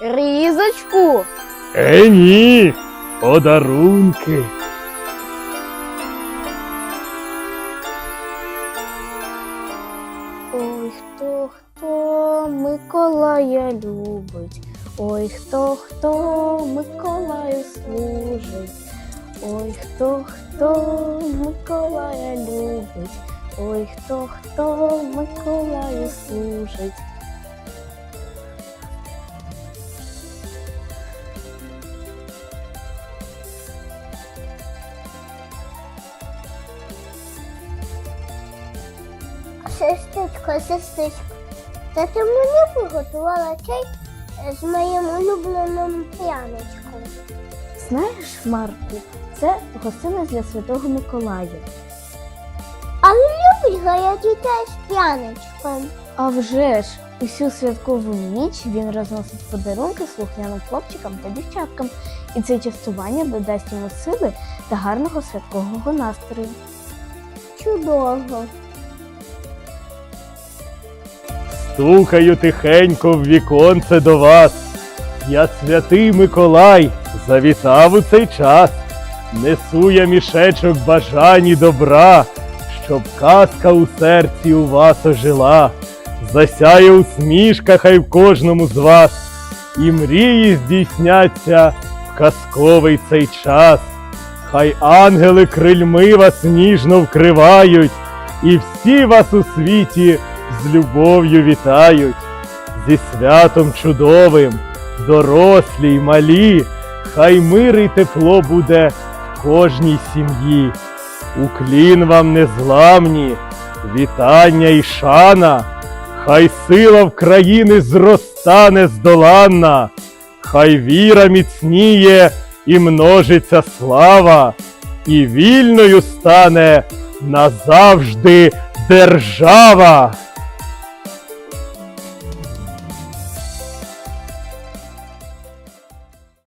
Різочку. Е, ні, подарунки. Ой, хто хто Миколая любить. Ой, хто хто Миколаю служить. Ой, хто хто Миколая любить. Ой, хто хто Миколаю служить. Сестричко, сестричко, та ти мені приготувала чай з моїм улюбленим пряничком. Знаєш, Марку, це гостина для Святого Миколая. А любить гарячий чай з пряничком. А вже ж, усю святкову ніч він розносить подарунки слухняним хлопчикам та дівчаткам, і це частування додасть йому сили та гарного святкового настрою. Чудово. Стукаю тихенько в віконце до вас. Я святий Миколай, завітав у цей час. Несу я мішечок бажань і добра, щоб казка у серці у вас ожила. Засяє усмішка хай в кожному з вас, і мрії здійсняться в казковий цей час. Хай ангели крильми вас ніжно вкривають, і всі вас у світі з любов'ю вітають, зі святом чудовим, дорослі й малі, хай мир і тепло буде в кожній сім'ї. Уклін вам незламні, вітання і шана, хай сила в країни зростане здоланна, хай віра міцніє і множиться слава, і вільною стане назавжди держава.